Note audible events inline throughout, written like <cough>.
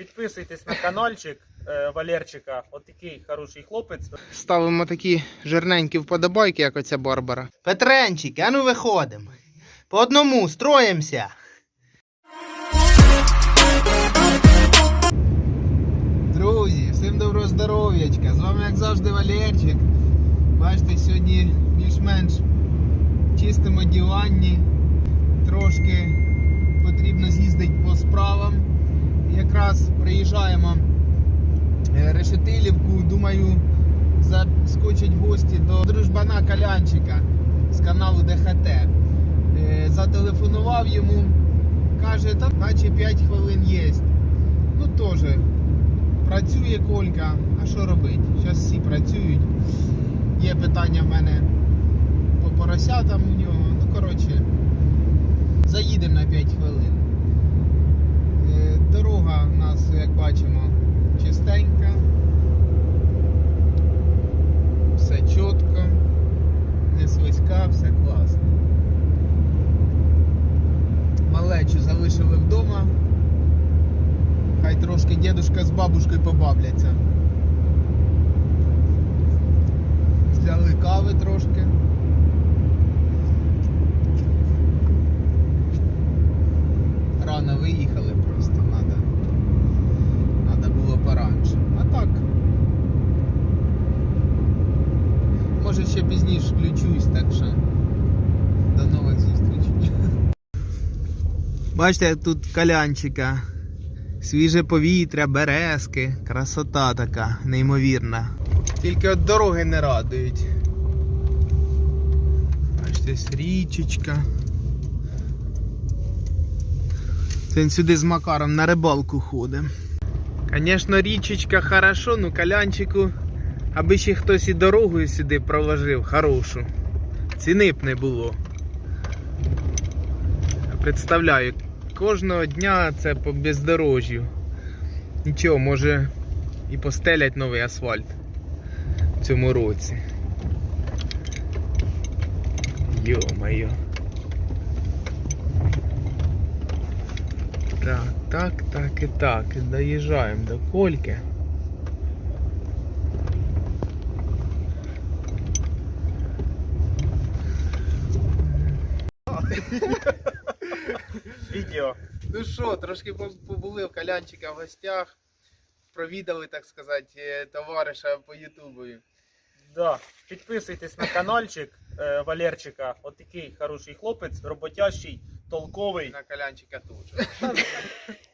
Підписуйтесь на каналчик е, Валерчика. Отакий хороший хлопець. Ставимо такі жирненькі вподобайки, як оця Барбара. Петренчик, а ну виходимо. По одному строїмося. Друзі, всім доброго здоров'ячка. З вами, як завжди, Валерчик. Бачите, сьогодні більш-менш чистим одіванні. Трошки потрібно з'їздити по справам. Якраз приїжджаємо е, Решетилівку, думаю, заскочить гості до дружбана Калянчика з каналу ДХТ. Е, Зателефонував йому, каже, там наче 5 хвилин є. Ну теж працює Колька, а що робити? Зараз всі працюють. Є питання в мене по поросятам у нього. Ну, коротше, заїдемо на 5 хвилин. Дорога у нас, як бачимо, чистенька. Все чітко, не свиська, все класно. Малечу залишили вдома. Хай трошки дідушка з бабушкою побавляться. Взяли кави трошки. Рано виїхали просто, надо. Надо було пораньше. А так. Може включусь, так що до нових зустрічей. Бачите, тут калянчика. Свіже повітря, березки, красота така, неймовірна. Тільки от дороги не радують. Бачите, річечка. Він сюди з Макаром на рибалку ходить. Звісно, річечка хорошо, ну калянчику, аби ще хтось і дорогою сюди проложив, хорошу. Ціни б не було. Представляю, кожного дня це по бездорожжю. Нічого, може і постелять новий асфальт в цьому році. Йо-моє. Так, так, так і так. Доїжджаємо до Кольки. <laughs> Відео. Ну що, трошки побули в Калянчика в гостях. Провідали, так сказати, е, товариша по Ютубові. Да. Підписуйтесь на каналчик е, Валерчика. Отакий хороший хлопець, роботящий, толковий. На Калянчика теж.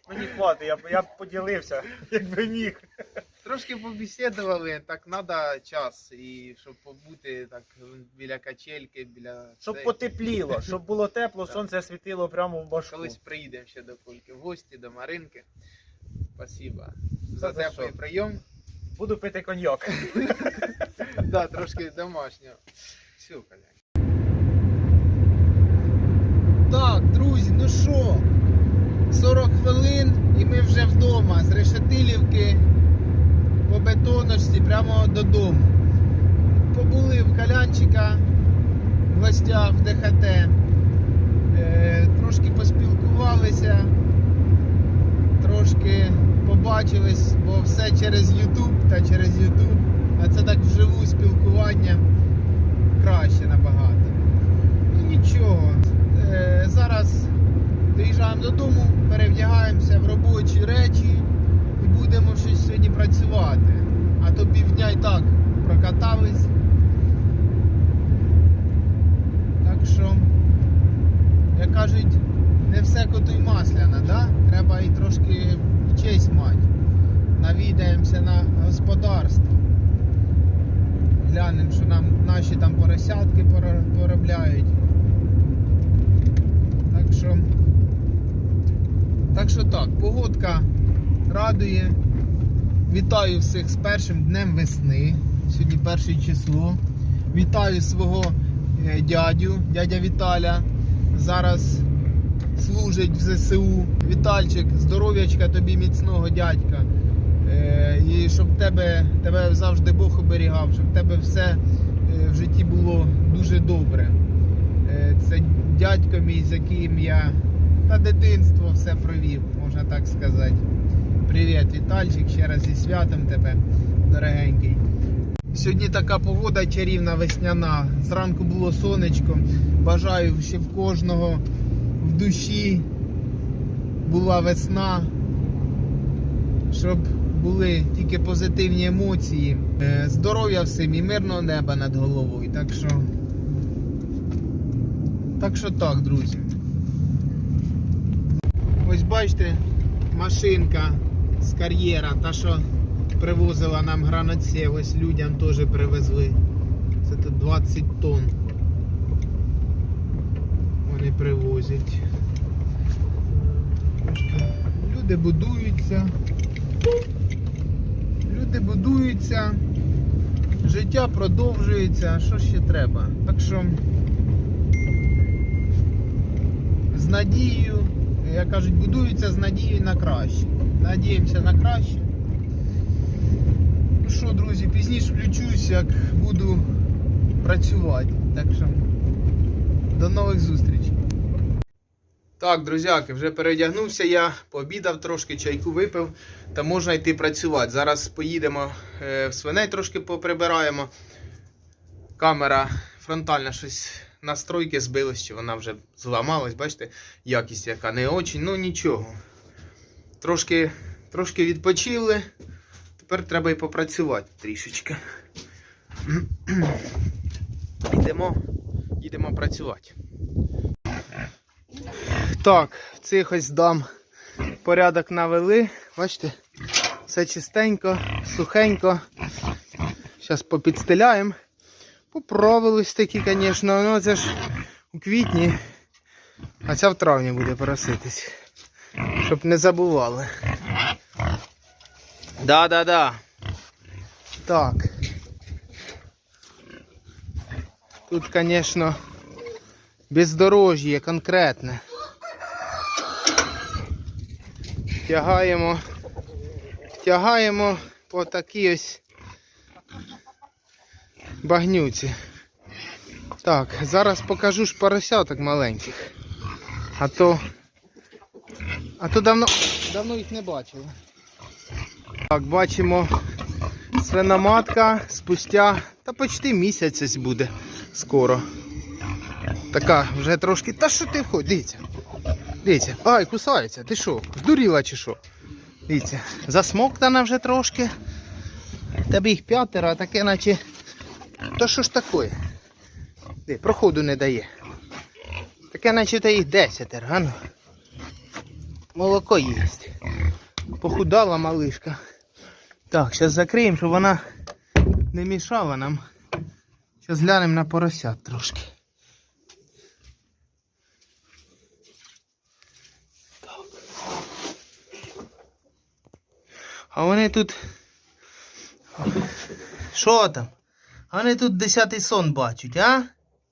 Мені хватить, я, б- я б поділився, якби міг. Трошки побесідували, так треба час, і щоб побути так біля качельки, біля. Щоб цей. потепліло, щоб було тепло, <laughs> сонце світило прямо в башку. Колись приїдемо ще до Кольки в гості, до Маринки. Спасибо за за теплий що? прийом. Буду пити коньяк. <laughs> Да, трошки домашнього. Все, Коля. Так, друзі, ну що, 40 хвилин і ми вже вдома з Решетилівки по бетоночці прямо додому. Побули в Калянчика в гостях в ДХТ. Е, трошки поспілкувалися, трошки побачились, бо все через YouTube та через YouTube. А це так вживу спілкування краще набагато. Ну нічого. Е, зараз доїжджаємо додому, перевдягаємося в робочі речі будемо щось сьогодні працювати. А то півдня і так прокатались. Так що, як кажуть, не все коту й масляна, да? треба і трошки честь мати. Навідаємося на господарство глянемо, що нам наші там поросятки поробляють. Так що, так що так, погодка радує. Вітаю всіх з першим днем весни. Сьогодні перше число. Вітаю свого е, дядю, дядя Віталя. Зараз служить в ЗСУ. Вітальчик, здоров'ячка тобі міцного дядька. Е, і щоб тебе, тебе завжди Бог оберігав, щоб в тебе все е, в житті було дуже добре. Це дядько мій, з яким я та дитинство все провів, можна так сказати. Привіт, Вітальчик, ще раз зі святом тебе, дорогенький. Сьогодні така погода чарівна весняна. Зранку було сонечко. Бажаю, щоб в кожного в душі була весна, щоб були тільки позитивні емоції, Е, здоров'я всім і мирного неба над головою. Так що, так що так, друзі. Ось бачите, машинка з кар'єра, та що привозила нам гранатсів, ось людям теж привезли. Це тут 20 тонн. Вони привозять. Люди будуються. Люди будуються. Життя продовжується. Що ще треба? Так що з надією, як кажуть, будуються з надією на краще. Надіємося на краще. Ну що, друзі, пізніше включусь, як буду працювати. Так що до нових зустрічей. Так, друзяки, вже переодягнувся я, пообідав трошки, чайку випив, та можна йти працювати. Зараз поїдемо е, в свиней трошки поприбираємо. Камера фронтальна щось настройки збилась, чи вона вже зламалась, бачите, якість яка не очень, ну нічого. Трошки, трошки відпочили. Тепер треба і попрацювати трішечки. <clears throat> Йдемо, їдемо працювати. Так, цих ось дам порядок навели. Бачите, все чистенько, сухенько. Зараз попідстеляємо. Поправились такі, звісно, ну це ж у квітні, а ця в травні буде проситись. Щоб не забували. Да-да-да. Так. Тут, звісно, бездорожжя конкретне. Тягаємо, тягаємо по такій ось багнюці. Так, зараз покажу ж поросяток маленьких. А то. А то давно, давно їх не бачили. Так, бачимо свиноматка спустя та почти місяць буде скоро. Така вже трошки. Та що ти входь, дивіться. Дивіться, ай, кусається. Ти що? Здуріла чи що? Дивіться, засмоктана вже трошки. Тебе їх п'ятеро, а таке наче. Та що ж таке? Де, проходу не дає. Таке наче та їх десятеро, а ну. Молоко їсть. Похудала малишка. Так, зараз закриємо, щоб вона не мішала нам. Зараз глянемо на поросят трошки. А вони тут. Що там? А вони тут десятий сон бачать, а?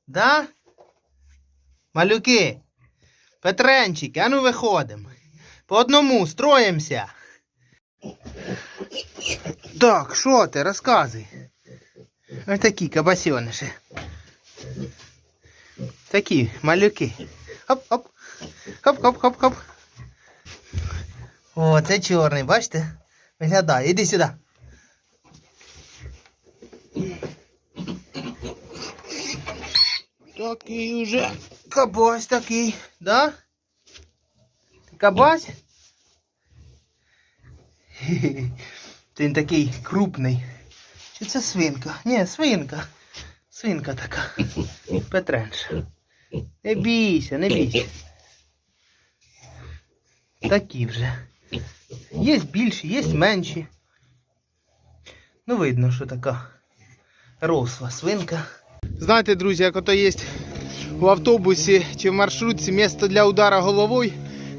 Да? Малюки. Петренчики, а ну виходимо. По одному строїмося. Так, що ти, розказуй. Ось такі кабасьониші. Такі малюки. Хоп-хоп. Хоп-хоп-хоп-хоп. О, це чорний, бачите? Виглядає. Іди сюди. Такий уже кабась такий, да? Кабась? Хе-хе. <laughs> Він такий крупний. Чи це свинка? Ні, свинка. Свинка така. <laughs> Петренш. Не бійся, не бійся. Такі вже. Є більші, є менші. Ну, видно, що така росла свинка. Знаєте, друзі, як ото є в автобусі чи в маршрутці місце для удара головою,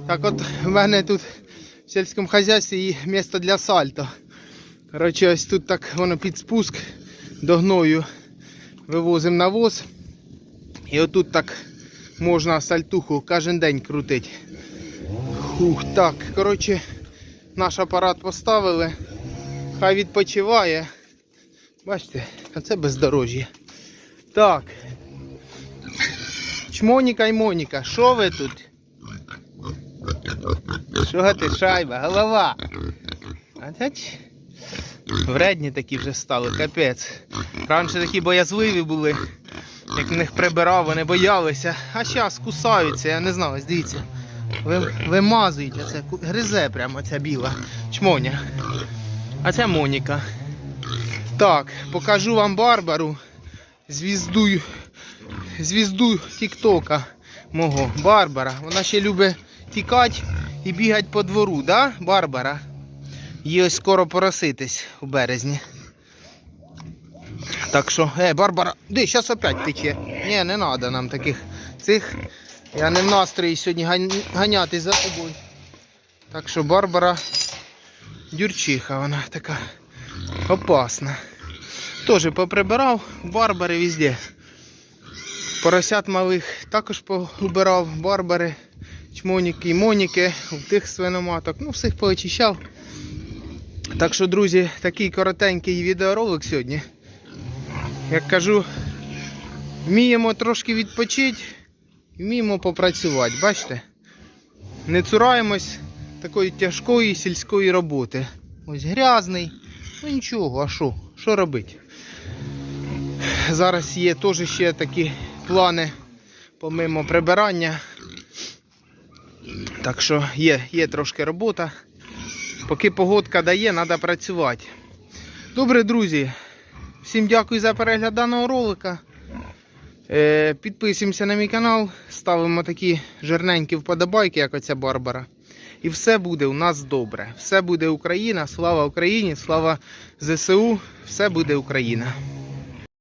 так от в мене тут в сільському хазяйстві і місце для сальто. Коротше, ось тут так воно під спуск до гною вивозимо навоз. І отут так можна сальтуху кожен день крутити. Ух, так, коротше, наш апарат поставили. Хай відпочиває. Бачите, а це бездорожжя. Так. Чмоніка й Моніка, що ви тут? Що ти, шайба, голова? Вредні такі вже стали, капець. Раніше такі боязливі були. Як в них прибирав, вони боялися. А зараз кусаються, я не знаю, ось дивіться. Ви, вимазують, оце гризе прямо ця біла чмоня. А це Моніка. Так, покажу вам Барбару, звізду, звізду Тіктока мого. Барбара. Вона ще любить тікати і бігати по двору, да, Барбара? Їй ось скоро пороситись у березні. Так що, е, Барбара, де, зараз опять тече. Ні, не треба нам таких цих. Я не в настрої сьогодні ганятись за тобою. Так що Барбара дюрчиха, вона така опасна. Теж поприбирав Барбари везде. Поросят малих також поубирав Барбари, чмоніки і моніки, у тих свиноматок. Ну, всіх поочищав. Так що, друзі, такий коротенький відеоролик сьогодні. Як кажу, вміємо трошки відпочити, вміємо попрацювати. Бачите? Не цураємось такої тяжкої сільської роботи. Ось грязний. Ну нічого, а що? Що робити? Зараз є теж ще такі плани, помимо прибирання. Так що є, є трошки робота. Поки погодка дає, треба працювати. Добре, друзі. Всім дякую за перегляд даного ролика. Е, підписуємося на мій канал, ставимо такі жирненькі вподобайки, як оця Барбара. І все буде у нас добре. Все буде Україна. Слава Україні, слава ЗСУ, все буде Україна.